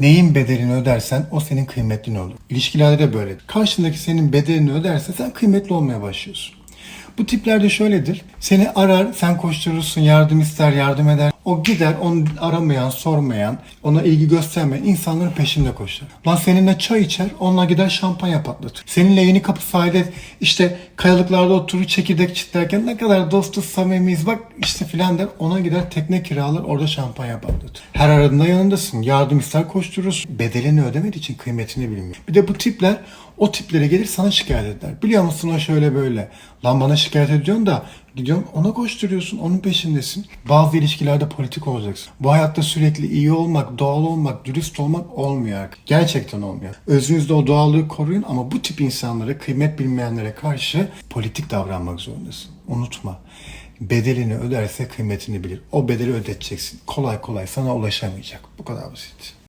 Neyin bedelini ödersen o senin kıymetlin olur. İlişkilerde de böyle. Karşındaki senin bedelini öderse sen kıymetli olmaya başlıyorsun. Bu tiplerde şöyledir. Seni arar, sen koşturursun, yardım ister, yardım eder. O gider, onu aramayan, sormayan, ona ilgi göstermeyen insanların peşinde koşar. Lan seninle çay içer, onunla gider şampanya patlatır. Seninle yeni kapı sahilde işte kayalıklarda oturur, çekirdek çitlerken ne kadar dostuz, samimiyiz bak işte filan der. Ona gider tekne kiralar, orada şampanya patlatır. Her aradığında yanındasın. Yardım ister koşturursun. Bedelini ödemediği için kıymetini bilmiyor. Bir de bu tipler o tiplere gelir sana şikayet eder. Biliyor musun o şöyle böyle. Lan bana şikayet ediyorsun da gidiyorsun ona koşturuyorsun. Onun peşindesin. Bazı ilişkilerde politik olacaksın. Bu hayatta sürekli iyi olmak, doğal olmak, dürüst olmak olmuyor. Gerçekten olmuyor. Özünüzde o doğallığı koruyun ama bu tip insanlara, kıymet bilmeyenlere karşı politik davranmak zorundasın. Unutma. Bedelini öderse kıymetini bilir. O bedeli ödeteceksin. Kolay kolay sana ulaşamayacak. Bu kadar basit.